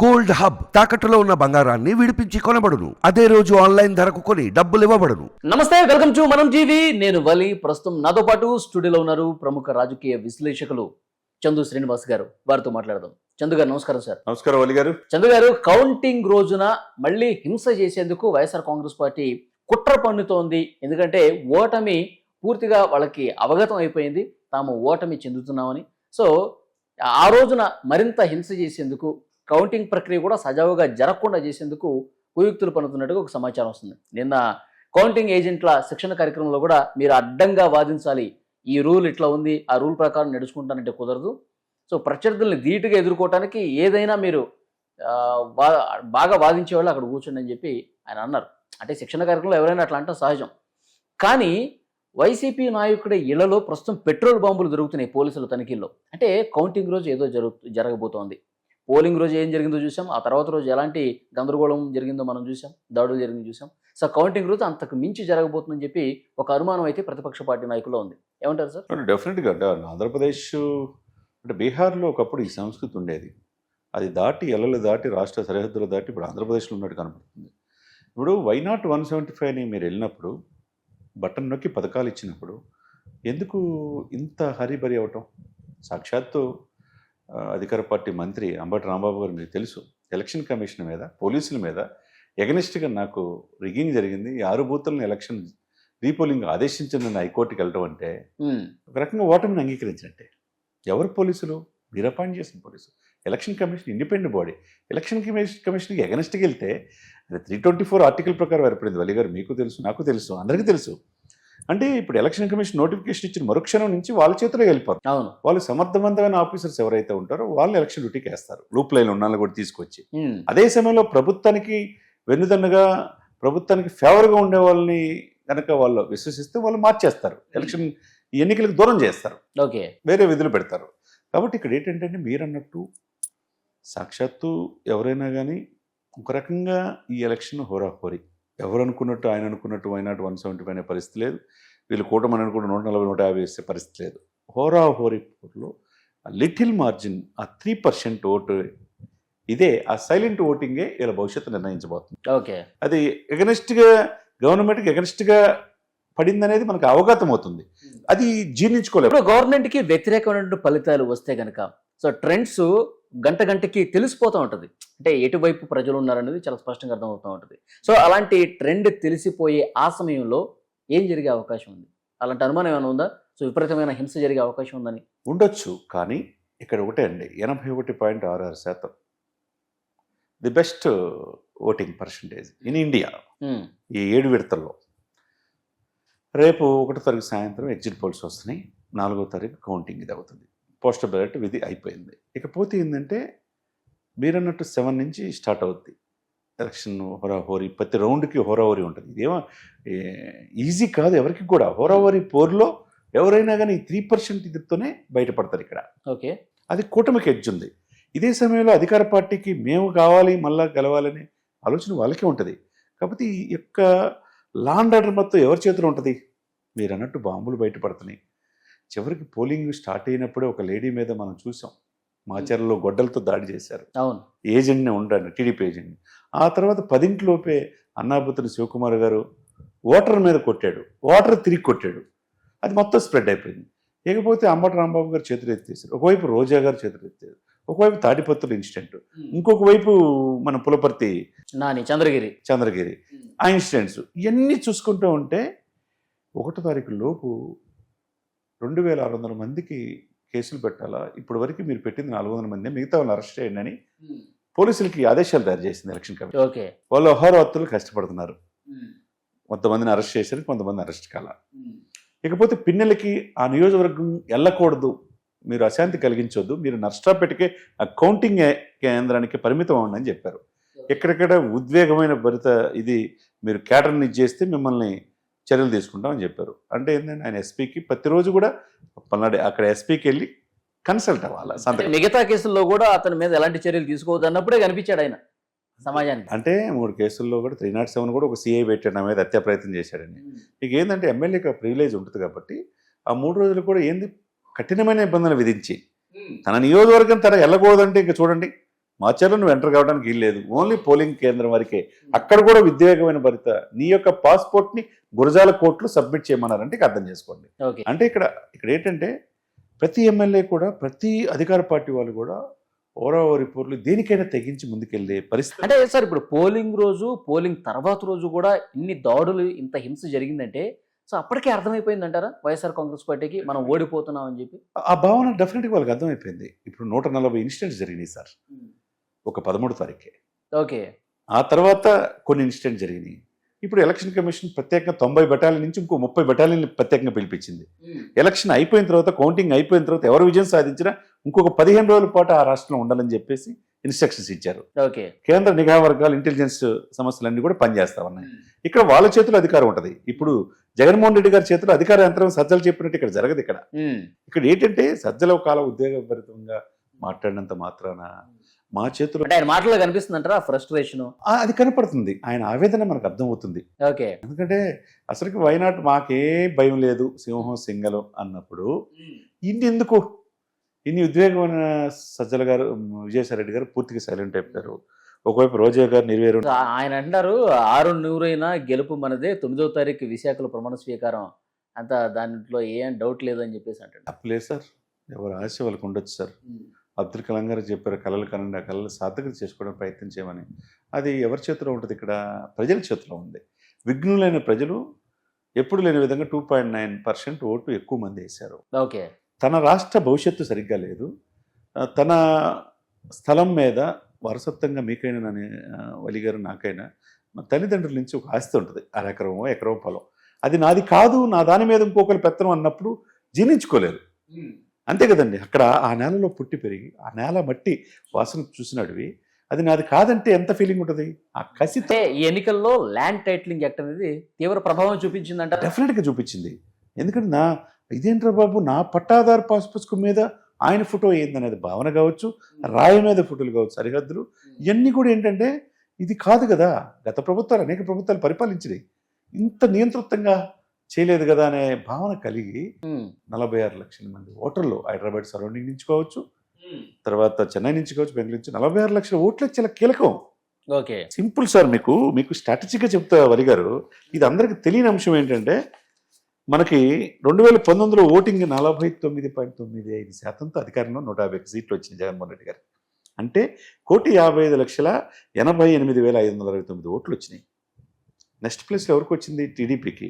Gold hub తాకట్టులో ఉన్న బంగారాన్ని విడిపించి కొనబడును. అదే రోజు ఆన్లైన్ ధరకు కొని డబ్బులు ఇవ్వబడును. నమస్తే వెల్కమ్ టు మనం టీవీ. నేను వలి ప్రస్తుతం నాతో పాటు స్టూడియోలో ఉన్నారు ప్రముఖ రాజకీయ విశ్లేషకులు చందు శ్రీనివాస్ గారు. వారితో మాట్లాడదాం. చందు గారు నమస్కారం సార్. నమస్కారం వలి గారు. చందు గారు కౌంటింగ్ రోజున మళ్ళీ హింస చేసేందుకు వైఎస్ఆర్ కాంగ్రెస్ పార్టీ కుట్ర పన్నుతోంది. ఎందుకంటే ఓటమి పూర్తిగా వాళ్ళకి అవగతం అయిపోయింది. తాము ఓటమి చెందుతున్నామని. సో ఆ రోజున మరింత హింస చేసేందుకు కౌంటింగ్ ప్రక్రియ కూడా సజావుగా జరగకుండా చేసేందుకు కుయుక్తులు పనుతున్నట్టుగా ఒక సమాచారం వస్తుంది. నిన్న కౌంటింగ్ ఏజెంట్ల శిక్షణ కార్యక్రమంలో కూడా మీరు అడ్డంగా వాదించాలి. ఈ రూల్ ఇట్లా ఉంది ఆ రూల్ ప్రకారం నడుచుకుంటానంటే కుదరదు. సో ప్రత్యర్థుల్ని ధీటుగా ఎదుర్కోవటానికి ఏదైనా మీరు బా- బాగా వాదించే వాళ్ళు అక్కడ కూర్చోండి అని చెప్పి ఆయన అన్నారు. అంటే శిక్షణ కార్యక్రమంలో ఎవరైనా అట్లా అంటే సహజం. కానీ వైసీపీ నాయకుడి ఇళ్ళలో ప్రస్తుతం పెట్రోల్ బాంబులు దొరుకుతున్నాయి పోలీసుల తనిఖీల్లో. అంటే కౌంటింగ్ రోజు ఏదో జరుగు జరగబోతోంది. పోలింగ్ రోజు ఏం జరిగిందో చూసాం. ఆ తర్వాత రోజు ఎలాంటి గందరగోళం జరిగిందో మనం చూసాం. దాడులు జరిగిందో చూసాం. సో కౌంటింగ్ రోజు అంతకు మించి జరగబోతుందని చెప్పి ఒక అనుమానం అయితే ప్రతిపక్ష పార్టీ నాయకుల్లో ఉంది. ఏమంటారు సార్? డెఫినెట్గా ఆంధ్రప్రదేశ్ అంటే బీహార్లో ఒకప్పుడు ఈ సంస్కృతి ఉండేది. అది దాటి ఎల్లలు దాటి రాష్ట్ర సరిహద్దులు దాటి ఇప్పుడు ఆంధ్రప్రదేశ్లో ఉన్నట్టు కనపడుతుంది. ఇప్పుడు వైనాట్ వన్ సెవెంటీ ఫైవ్ని మీరు వెళ్ళినప్పుడు బటన్ నొక్కి పథకాలు ఇచ్చినప్పుడు ఎందుకు ఇంత హరిబరి అవటం? సాక్షాత్తు అధికార పార్టీ మంత్రి అంబటి రాంబాబు గారు మీకు తెలుసు. ఎలక్షన్ కమిషన్ మీద పోలీసుల మీద ఎగనిస్ట్గా నాకు రిగ్గింగ్ జరిగింది. ఈ ఆరు బూతులను ఎలక్షన్ రీపోలింగ్ ఆదేశించిన హైకోర్టుకి వెళ్ళడం అంటే ఒక రకంగా ఓటమిని అంగీకరించినట్టే ఎవరు పోలీసులు? మీరు అపాయింట్ చేసిన పోలీసులు. Election commission independent body. Election commission కమిషన్కి ఎగనెస్ట్కి వెళ్తే అది త్రీ ట్వంటీ ఫోర్ ఆర్టికల్ ప్రకారం ఏర్పడింది. వలి గారు మీకు తెలుసు నాకు తెలుసు అందరికీ తెలుసు. అంటే ఇప్పుడు ఎలక్షన్ కమిషన్ నోటిఫికేషన్ ఇచ్చిన మరుక్షణం నుంచి వాళ్ళ చేతిలో వెళ్ళిపోతారు అవును. వాళ్ళు సమర్థవంతమైన ఆఫీసర్స్ ఎవరైతే ఉంటారో వాళ్ళు ఎలక్షన్ డ్యూటీకి వేస్తారు. లూప్ లైన్ ఉన్న కూడా తీసుకొచ్చి. అదే సమయంలో ప్రభుత్వానికి వెన్నుదన్నుగా ప్రభుత్వానికి ఫేవర్గా ఉండే వాళ్ళని కనుక వాళ్ళు విశ్వసిస్తే వాళ్ళు మార్చేస్తారు. ఎలక్షన్ ఎన్నికలకు దూరం చేస్తారు. ఓకే. వేరే విధులు పెడతారు. కాబట్టి ఇక్కడ ఏంటంటే మీరు అన్నట్టు సాక్షాత్తు ఎవరైనా కానీ ఒక రకంగా ఈ ఎలక్షన్ హోరాహోరీ ఎవరు అనుకున్నట్టు ఆయన అనుకున్నట్టు వైనాట్ వన్ సెవెంటీ ఫైవ్ అనే పరిస్థితి లేదు. వీళ్ళు కూటమని అనుకుంటే నూట నలభై నూట యాభై వేసే పరిస్థితి లేదు. హోరాహోరీ పోర్లో లిటిల్ మార్జిన్ ఆ త్రీ పర్సెంట్ ఓటు ఇదే ఆ సైలెంట్ ఓటింగే వీళ్ళ భవిష్యత్తు నిర్ణయించబోతుంది. ఓకే. అది ఎగనెస్ట్గా గవర్నమెంట్కి ఎగనెస్ట్గా పడిందనేది మనకు అవగతం అవుతుంది. అది జీర్ణించుకోలేదు ఇప్పుడు గవర్నమెంట్కి వ్యతిరేకమైన ఫలితాలు వస్తే గనక సో ట్రెండ్స్ గంట గంటకి తెలిసిపోతూ ఉంటుంది. అంటే ఎటువైపు ప్రజలు ఉన్నారనేది చాలా స్పష్టంగా అర్థమవుతూ ఉంటుంది. సో అలాంటి ట్రెండ్ తెలిసిపోయే ఆ సమయంలో ఏం జరిగే అవకాశం ఉంది? అలాంటి అనుమానం ఏమైనా ఉందా? సో విపరీతమైన హింస జరిగే అవకాశం ఉందని. ఉండొచ్చు కానీ ఇక్కడ ఒకటే అండి. ఎనభై ఒకటి పాయింట్ ఆరు ఆరు శాతం. The best voting percentage in India ఈ ఏడు విడతల్లో. రేపు ఒకటో తారీఖు సాయంత్రం ఎగ్జిట్ పోల్స్ వస్తున్నాయి. నాలుగో తారీఖు కౌంటింగ్ ఇది అవుతుంది పోస్టల్ బ్యాలెట్ విధి అయిపోయింది. ఇకపోతే ఏంటంటే మీరన్నట్టు సెవెన్ నుంచి స్టార్ట్ అవుద్ది. ఎలక్షన్ హోరాహోరీ ప్రతి రౌండ్కి హోరాహోరీ ఉంటుంది. ఇదేమో ఈజీ కాదు ఎవరికి కూడా. హోరాహోరీ పోర్లో ఎవరైనా కానీ త్రీ పర్సెంట్ ఇదితోనే బయటపడతారు ఇక్కడ. ఓకే. అది కూటమికి ఎడ్జ్ ఉంది. ఇదే సమయంలో అధికార పార్టీకి మేము కావాలి మళ్ళా గెలవాలనే ఆలోచన వాళ్ళకే ఉంటుంది. కాబట్టి ఈ యొక్క లాండ్ ఆర్డర్ మొత్తం ఎవరి చేతిలో ఉంటుంది? మీరు అన్నట్టు బాంబులు బయటపడుతున్నాయి. చివరికి పోలింగ్ స్టార్ట్ అయినప్పుడే ఒక లేడీ మీద మనం చూసాం. మాచర్లలో గొడ్డలతో దాడి చేశారు. అవును. ఏజెంట్ని ఉండండి టీడీపీ ఏజెంట్ని. ఆ తర్వాత పదింటిలోపే అన్నాబుతుని శివకుమార్ గారు ఓటర్ మీద కొట్టాడు. ఓటర్ తిరిగి కొట్టాడు. అది మొత్తం స్ప్రెడ్ అయిపోయింది. ఇకపోతే అంబటి రాంబాబు గారు చేతులు ఎత్తేసారు ఒకవైపు రోజా గారు చేతులు ఎత్తారు ఒకవైపు తాడిపత్రుల ఇన్సిడెంట్ ఇంకొక వైపు మన పులపర్తి నాని చంద్రగిరి. చంద్రగిరి. ఆ ఇన్సిడెంట్స్ ఇవన్నీ చూసుకుంటూ ఉంటే ఒకటో తారీఖు లోపు రెండు వేల ఆరు వందల మందికి కేసులు పెట్టాలా? ఇప్పటి వరకు మీరు పెట్టింది నాలుగు వందల మంది మిగతా వాళ్ళని అరెస్ట్ చేయండి అని పోలీసులకి ఆదేశాలు తయారు చేసింది ఎలక్షన్ కమిషన్. ఓకే. వాళ్ళు అహోరాత్రులు కష్టపడుతున్నారు. కొంతమందిని అరెస్ట్ చేశారు కొంతమంది అరెస్ట్ కాల. ఇకపోతే పిన్నెలకి ఆ నియోజకవర్గం వెళ్ళకూడదు మీరు అశాంతి కలిగించొద్దు. మీరు నర్స్టాపేటకే ఆ కౌంటింగ్ కేంద్రానికి పరిమితం అవ్వండి అని చెప్పారు. ఎక్కడెక్కడ ఉద్వేగమైన భరిత ఇది మీరు క్యాటర్ని చేస్తే మిమ్మల్ని చర్యలు తీసుకుంటామని చెప్పారు. అంటే ఏంటంటే ఆయన ఎస్పీకి ప్రతిరోజు కూడా పల్నాడు అక్కడ ఎస్పీకి వెళ్ళి కన్సల్ట్ అవ్వాలి సంతకం. మిగతా కేసుల్లో కూడా అతని మీద ఎలాంటి చర్యలు తీసుకోవద్దు అన్నప్పుడే కనిపించాడు ఆయన సమాజానికి. అంటే మూడు కేసుల్లో కూడా త్రీ నాట్ సెవెన్ కూడా ఒక సీఐ పెట్టాడు నా మీద హత్యా ప్రయత్నం చేశాడని ఇక ఏంటంటే ఎమ్మెల్యేకి ప్రివిలేజ్ ఉంటుంది కాబట్టి ఆ మూడు రోజులు కూడా ఏంది కఠినమైన ఇబ్బందులు విధించి తన నియోజకవర్గం తన వెళ్ళకూడదంటే ఇంక చూడండి. మాచర్లో నువ్వు ఎంటర్ కావడానికి వీల్లేదు ఓన్లీ పోలింగ్ కేంద్రం వరకే. అక్కడ కూడా విద్వేగమైన భరిత. నీ యొక్క పాస్పోర్ట్ని గురజాల కోర్టులో సబ్మిట్ చేయమన్నారంటే ఇక అర్థం చేసుకోండి. ఓకే. అంటే ఇక్కడ ఇక్కడ ఏంటంటే ప్రతి ఎమ్మెల్యే కూడా ప్రతి అధికార పార్టీ వాళ్ళు కూడా ఓరా రిపోర్ట్లు దేనికైనా తెగించి ముందుకెళ్ళే పరిస్థితి. అంటే సార్ ఇప్పుడు పోలింగ్ రోజు పోలింగ్ తర్వాత రోజు కూడా ఇన్ని దాడులు ఇంత హింస జరిగిందంటే సో అప్పటికే అర్థమైపోయింది అంటారా? వైఎస్ఆర్ కాంగ్రెస్ పార్టీకి మనం ఓడిపోతున్నాం అని చెప్పి? ఆ భావన డెఫినెట్గా వాళ్ళకి అర్థమైపోయింది. ఇప్పుడు నూట నలభై ఇన్సిడెంట్స్ జరిగినాయి సార్. ఒక పదమూడు తారీఖే. ఓకే. ఆ తర్వాత కొన్ని ఇన్సిడెంట్ జరిగినాయి. ఇప్పుడు ఎలక్షన్ కమిషన్ ప్రత్యేకంగా తొంభై బెటాలియన్ నుంచి ఇంకో ముప్పై బెటాలియన్ ప్రత్యేకంగా పిలిపించింది. ఎలక్షన్ అయిపోయిన తర్వాత కౌంటింగ్ అయిపోయిన తర్వాత ఎవరు విజయం సాధించినా ఇంకొక పదిహేను రోజుల పాటు ఆ రాష్ట్రంలో ఉండాలని చెప్పేసి ఇన్స్ట్రక్షన్స్ ఇచ్చారు. ఓకే. కేంద్ర నిఘా వర్గాలు ఇంటెలిజెన్స్ సమస్యలన్నీ కూడా పనిచేస్తా ఉన్నాయి. ఇక్కడ వాళ్ళ చేతిలో అధికారం ఉంటది. ఇప్పుడు జగన్మోహన్ రెడ్డి గారి చేతిలో అధికార యంత్రం సజ్జలు చెప్పినట్టు ఇక్కడ జరగదు ఇక్కడ. ఇక్కడ ఏంటంటే సజ్జల కాల ఉద్వేగభరితంగా మాట్లాడినంత మాత్రాన మా చేతిలో అంటే ఆయన మాటలో కనిపిస్తుంది అంటారా ఫ్రస్ట్రేషన్ అది కనపడుతుంది. ఆయన ఆవేదన మనకు అర్థమవుతుంది. ఓకే. ఎందుకంటే అసలుకి వైనాట్ మాకే భయం లేదు. సింహం సింగలం అన్నప్పుడు ఇన్ని ఎందుకు? ఇన్ని ఉద్వేగమైన సజ్జల గారు విజయసాయి రెడ్డి గారు పూర్తిగా సైలెంట్ అయిపోయారు ఒకవైపు రోజా గారు నిర్వేరు. ఆయన అంటారు ఆరు నూరైనా గెలుపు మనదే తొమ్మిదవ తారీఖు విశాఖలో ప్రమాణ స్వీకారం. అంత దాంట్లో ఏం డౌట్ లేదని చెప్పేసి అంటాడు. తప్పలేదు సార్. ఎవరు ఆశ వాళ్ళకు ఉండొచ్చు సార్. అబ్దుల్ కలాం గారు చెప్పారు కళలు కనండి ఆ కళలు సార్థకత చేసుకోవడం ప్రయత్నం చేయమని. అది ఎవరి చేతిలో ఉంటుంది ఇక్కడ? ప్రజల చేతిలో ఉంది. విఘ్నులైన ప్రజలు ఎప్పుడు లేని విధంగా two point nine percent vote ఎక్కువ మంది వేశారు. ఓకే. తన రాష్ట్ర భవిష్యత్తు సరిగ్గా లేదు. తన స్థలం మీద వారసత్వంగా మీకైనా నన్ను వలి గారు నాకైనా మా తల్లిదండ్రుల నుంచి ఒక ఆస్తి ఉంటుంది. అరెకరమో ఎకరం పొలం. అది నాది కాదు నా దాని మీద ఇంకొకరి పెత్తనం అన్నప్పుడు జీర్ణించుకోలేరు. అంతే కదండి. అక్కడ ఆ నేలలో పుట్టి పెరిగి ఆ నేల మట్టి వాసన చూసినడివి. అది నాది కాదంటే ఎంత ఫీలింగ్ ఉంటుంది? ఆ కసితో ఎన్నికల్లో ల్యాండ్ టైటిలింగ్ యాక్ట్ అనేది తీవ్ర ప్రభావం చూపించిందంట. డెఫినెట్గా చూపించింది. ఎందుకంటే నా ఇదేంట్రా బాబు నా పట్టాదారు పాస్ పుస్తకం మీద ఆయన ఫోటో ఏందనేది భావన కావచ్చు రాయి మీద ఫోటోలు కావచ్చు సరిహద్దులు. ఇవన్నీ కూడా ఏంటంటే ఇది కాదు కదా. గత ప్రభుత్వాలు అనేక ప్రభుత్వాలు పరిపాలించినాయి. ఇంత నియంతృత్వంగా చేయలేదు కదా అనే భావన కలిగి. నలభై ఆరు లక్షల మంది ఓటర్లు హైదరాబాద్ సరౌండింగ్ నుంచి కావచ్చు తర్వాత చెన్నై నుంచి కావచ్చు బెంగళూరు నుంచి నలభై ఆరు లక్షల ఓట్లు చాలా కీలకం. ఓకే. సింపుల్ సార్ మీకు మీకు స్ట్రాటజీగా చెప్తా వరి గారు ఇది అందరికి తెలియని అంశం ఏంటంటే మనకి రెండు వేల పంతొమ్మిదిలో ఓటింగ్ నలభై తొమ్మిది పాయింట్ తొమ్మిది ఐదు శాతంతో అధికారంలో నూట యాభై సీట్లు వచ్చింది జగన్మోహన్ రెడ్డి గారు. అంటే కోటి యాభై ఐదు లక్షల ఎనభై ఎనిమిది వేల ఐదు వందల అరవై తొమ్మిది ఓట్లు వచ్చినాయి. నెక్స్ట్ ప్లేస్లో ఎవరికి వచ్చింది? టీడీపీకి.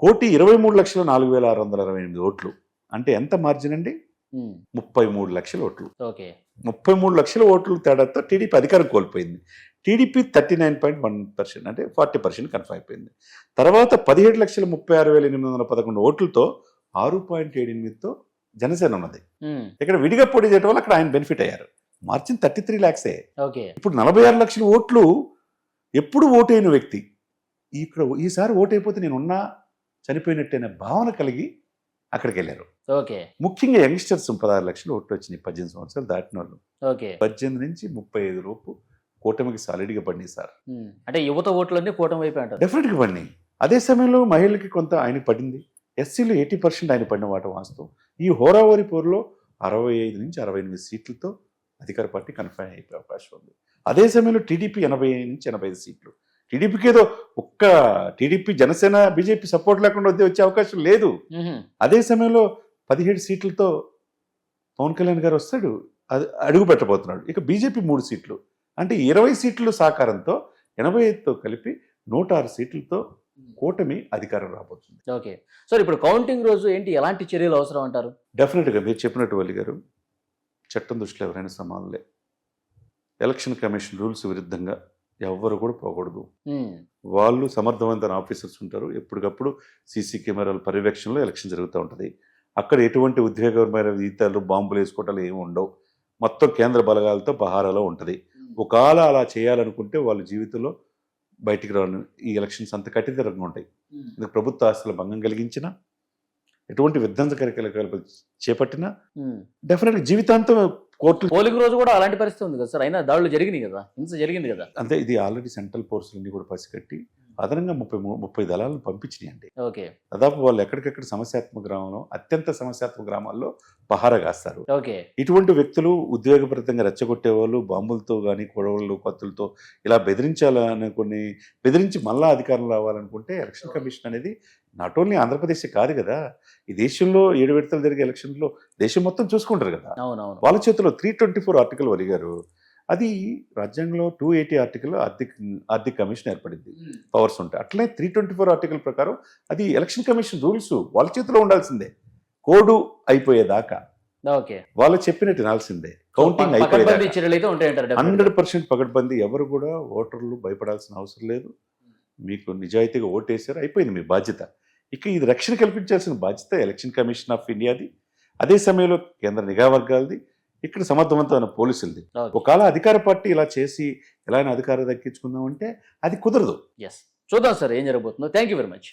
కోటి ఇరవై మూడు లక్షల నాలుగు వేల ఆరు వందల అరవై ఎనిమిది ఓట్లు. అంటే ఎంత మార్జిన్ అండి? ఉమ్. ముప్పై మూడు లక్షల ఓట్లు. ఓకే. ముప్పై మూడు లక్షల ఓట్లు తేడాతో టీడీపీ అధికారం కోల్పోయింది. TDP thirty nine point one percent అంటే ఫార్టీ పర్సెంట్ కన్ఫర్మ్ అయిపోయింది. తర్వాత పదిహేడు లక్షల ముప్పై ఆరు వేల ఎనిమిది వందల పదకొండు ఓట్లతో ఆరు పాయింట్ ఏడు ఎనిమిదితో జనసేన ఉన్నది. ఉమ్. ఇక్కడ విడిగా పోటీ చేయడం వల్ల అక్కడ ఆయన బెనిఫిట్ అయ్యారు. మార్జిన్ థర్టీ త్రీ ల్యాక్సే ఓకే. ఇప్పుడు నలభై ఆరు లక్షల ఓట్లు ఎప్పుడు ఓటైన వ్యక్తి ఇక్కడ ఈసారి ఓటైపోతే నేను ఉన్నా చనిపోయినట్టయిన భావన కలిగి అక్కడికి వెళ్ళారు ఓకే. ముఖ్యంగా యంగ్స్టర్స్ పదహారు లక్షలు ఓట్లు వచ్చినాయి పద్దెనిమిది సంవత్సరాలు దాటిన వాళ్ళు ఓకే. పద్దెనిమిది నుంచి ముప్పై ఐదు లోపు కూటమికి సాలిడ్గా పడినాయి సార్. అంటే యువత ఓట్లన్నీ కూటమి వైపు అంటారు. డెఫినెట్గా పడినాయి. అదే సమయంలో మహిళలకి కొంత ఆయనకి పడింది. ఎస్సీలో ఎయిటీ పర్సెంట్ ఆయన పడిన వాట వాస్తవం. ఈ హోరావరి పోరులో అరవై ఐదు నుంచి అరవై ఎనిమిది సీట్లతో అధికార పార్టీ కన్ఫర్మ్ అయిపోయే అవకాశం ఉంది. అదే సమయంలో టీడీపీ ఎనభై నుంచి ఎనభై ఐదు సీట్లు. టీడీపీకి ఏదో ఒక్క టీడీపీ జనసేన బీజేపీ సపోర్ట్ లేకుండా వద్దే వచ్చే అవకాశం లేదు. అదే సమయంలో పదిహేడు సీట్లతో పవన్ కళ్యాణ్ గారు వస్తాడు అది అడుగు పెట్టబోతున్నాడు. ఇక బీజేపీ మూడు సీట్లు. అంటే ఇరవై సీట్లు సహకారంతో ఎనభై ఐదుతో కలిపి నూట ఆరు సీట్లతో కూటమి అధికారం రాబోతుంది. ఓకే. సార్ ఇప్పుడు కౌంటింగ్ రోజు ఏంటి? ఎలాంటి చర్యలు అవసరం అంటారు? డెఫినెట్గా మీరు చెప్పినట్టు వల్లి గారు చట్టం దృష్టిలో ఎవరైనా సమానులే. ఎలక్షన్ కమిషన్ రూల్స్ విరుద్ధంగా ఎవ్వరు కూడా పోకూడదు. వాళ్ళు సమర్థవంతమైన ఆఫీసర్స్ ఉంటారు. ఎప్పటికప్పుడు సీసీ కెమెరాల పర్యవేక్షణలో ఎలక్షన్ జరుగుతూ ఉంటుంది. అక్కడ ఎటువంటి ఉద్వేగమైన జీతాలు బాంబులు వేసుకోవటాలు ఏమి ఉండవు. మొత్తం కేంద్ర బలగాలతో పహారాలో ఉంటుంది. ఒకవేళ అలా చేయాలనుకుంటే వాళ్ళ జీవితంలో బయటికి రాను ఈ ఎలక్షన్స్ అంత కఠినతరంగా ఉంటాయి. ఇందుకు ప్రభుత్వ ఆస్తుల భంగం కలిగించిన ఎటువంటి విధ్వంస కార్యకలాపాలు చేపట్టినా. డెఫినెట్గా జీవితాంతం కోర్టులు పోలింగ్ రోజు కూడా అలాంటి పరిస్థితి ఉంది కదా సార్? అయినా దాడులు జరిగినాయి కదా? హింస జరిగింది కదా? అంటే ఇది ఆల్రెడీ సెంట్రల్ ఫోర్సులన్నీ కూడా పసిగట్టి అదనంగా ముప్పై ముప్పై దళాలను పంపించినాయండి. ఓకే. దాదాపు వాళ్ళు ఎక్కడికెక్కడ సమస్యాత్మక గ్రామంలో అత్యంత సమస్యాత్మక గ్రామాల్లో పహారా కాస్తారు. ఓకే. ఇటువంటి వ్యక్తులు ఉద్వేగపరితంగా రెచ్చగొట్టేవాళ్ళు బాంబులతో కానీ గొడవలు కత్తులతో ఇలా బెదిరించాలని కొన్ని బెదిరించి మళ్ళా అధికారం రావాలనుకుంటే ఎలక్షన్ కమిషన్ అనేది నాట్ ఓన్లీ ఆంధ్రప్రదేశ్ కాదు కదా ఈ దేశంలో ఏడు విడతలు జరిగే ఎలక్షన్లో దేశం మొత్తం చూసుకుంటారు కదా. వాళ్ళ చేతిలో త్రీ ట్వంటీ ఫోర్ ఆర్టికల్ ఒలిగారు అది రాజ్యాంగంలో టూ ఎయిటీ ఆర్టికల్ ఆర్థిక ఆర్థిక కమిషన్ ఏర్పడింది. పవర్స్ ఉంటాయి. అట్లనే త్రీ ట్వంటీ ఫోర్ ఆర్టికల్ ప్రకారం అది ఎలక్షన్ కమిషన్ రూల్స్ వాళ్ళ చేతిలో ఉండాల్సిందే. కోడు అయిపోయేదాకా. ఓకే. వాళ్ళు చెప్పినట్టు వినాల్సిందే. Counting definitely. హండ్రెడ్ పర్సెంట్ పకడ్బందీ. ఎవరు కూడా ఓటర్లు భయపడాల్సిన అవసరం లేదు. మీకు నిజాయితీగా ఓటేశారు అయిపోయింది మీ బాధ్యత. ఇక ఇది రక్షణ కల్పించాల్సిన బాధ్యత ఎలక్షన్ కమిషన్ ఆఫ్ ఇండియాది. అదే సమయంలో కేంద్ర నిఘా వర్గాలది ఇక్కడ సమర్థవంతమైన పోలీసులది. ఒకవేళ అధికార పార్టీ ఇలా చేసి ఎలా అధికారం దక్కించుకుందామంటే అది కుదరదు. ఎస్ చూద్దాం సార్ ఏం జరగబోతుందో. Thank you very much